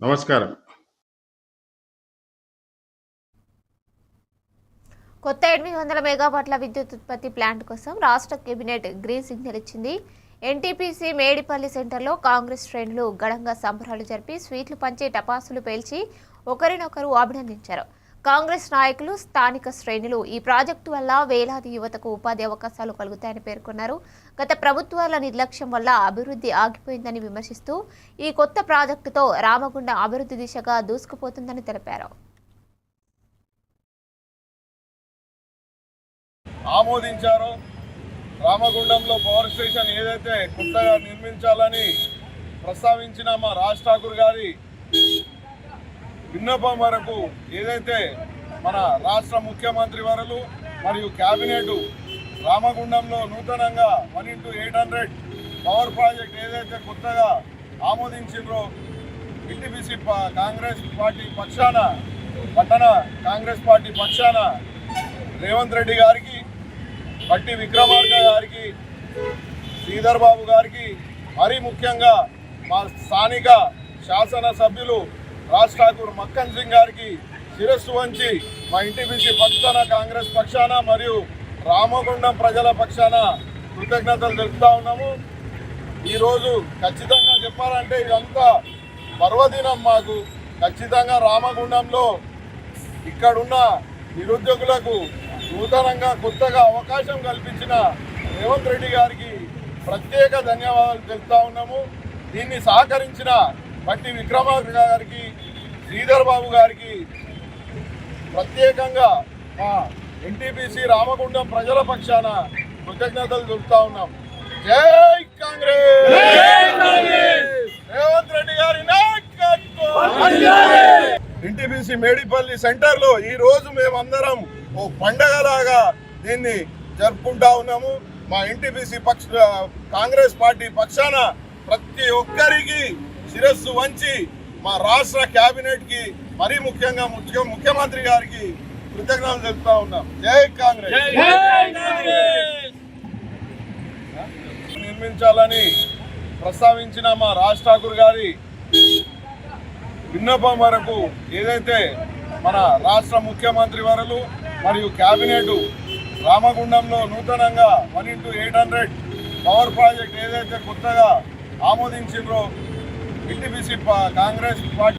నమస్కారం. కొత్త ఎనిమిది వందల మెగావాట్ల విద్యుత్ ఉత్పత్తి ప్లాంట్ కోసం రాష్ట్ర కేబినెట్ గ్రీన్ సిగ్నల్ ఇచ్చింది. ఎన్టీపీసీ మేడిపల్లి సెంటర్లో కాంగ్రెస్ శ్రేణులు ఘనంగా సంబరాలు జరిపి స్వీట్లు పంచి టపాసులు పేల్చి ఒకరినొకరు అభినందించారు. కాంగ్రెస్ నాయకులు స్థానిక శ్రేణులు ఈ ప్రాజెక్టు వల్ల వేలాది యువతకు ఉపాధి అవకాశాలు కలుగుతాయని పేర్కొన్నారు. గత ప్రభుత్వాల నిర్లక్ష్యం వల్ల అభివృద్ధి ఆగిపోయిందని విమర్శిస్తూ ఈ కొత్త ప్రాజెక్టుతో రామగుండ అభివృద్ధి దిశగా దూసుకుపోతుందని తెలిపారు. ఆమోదించారో. రామగుండంలో పవర్ స్టేషన్ ఏదైతే కొత్తగా నిర్మించాలని ప్రస్తావించిన మా రాజ్ ఠాకూర్ గారి విన్నపం వరకు ఏదైతే మన రాష్ట్ర ముఖ్యమంత్రి వారు మరియు క్యాబినెట్ రామగుండంలో నూతనంగా one into eight hundred power project ఏదైతే కొత్తగా ఆమోదించిండ్రో ఎన్టీపీసీ కాంగ్రెస్ పార్టీ పక్షాన పట్టణ కాంగ్రెస్ పార్టీ పక్షాన రేవంత్ రెడ్డి గారికి బట్టి విక్రమార్క గారికి శ్రీధర్ బాబు గారికి మరీ ముఖ్యంగా మా స్థానిక శాసనసభ్యులు రాజ్ ఠాకూర్ మక్కన్ సింగ్ గారికి శిరస్సు వంచి మా ఇంటిపిసి పక్షాన కాంగ్రెస్ పక్షాన మరియు రామగుండం ప్రజల పక్షాన కృతజ్ఞతలు తెలుపుతా ఉన్నాము. ఈరోజు ఖచ్చితంగా చెప్పాలంటే ఇదంతా పర్వదినం మాకు. ఖచ్చితంగా రామగుండంలో ఇక్కడున్న నిరుద్యోగులకు నూతనంగా కొత్తగా అవకాశం కల్పించిన రేవంత్ రెడ్డి గారికి ప్రత్యేక ధన్యవాదాలు తెలుపుతా ఉన్నాము. దీన్ని సహకరించిన బట్టి విక్రమార్క గారికి శ్రీధర్ బాబు గారికి ప్రత్యేకంగా మా ఎన్టీపీసీ రామగుండం ప్రజల పక్షాన కృతజ్ఞతలు తెలుపుతా ఉన్నాం. జై కాంగ్రెస్! రేవంత్ రెడ్డి గారి ఎన్టీపీసీ మేడిపల్లి సెంటర్లో ఈ రోజు మేమందరం ఓ పండగలాగా దీన్ని జరుపుకుంటా ఉన్నాము. మా ఎన్టీపీసీ పక్ష కాంగ్రెస్ పార్టీ పక్షాన ప్రతి ఒక్కరికి శిరస్సు వంచి మా రాష్ట్ర కేబినెట్కి మరీ ముఖ్యంగా ముఖ్య ముఖ్యమంత్రి గారికి కృతజ్ఞతలు తెలుపుతా ఉన్నాం. జై కాంగ్రెస్. నిర్మించాలని ప్రస్తావించిన మా రాజ్ ఠాకూర్ గారి విన్నపం వరకు ఏదైతే మన రాష్ట్ర ముఖ్యమంత్రి వరలు మరియు క్యాబినెట్ రామగుండంలో నూతనంగా one into eight hundred power project ఏదైతే కొత్తగా ఆమోదించిండ్రో ఎన్టీపీసీ కాంగ్రెస్ పార్టీ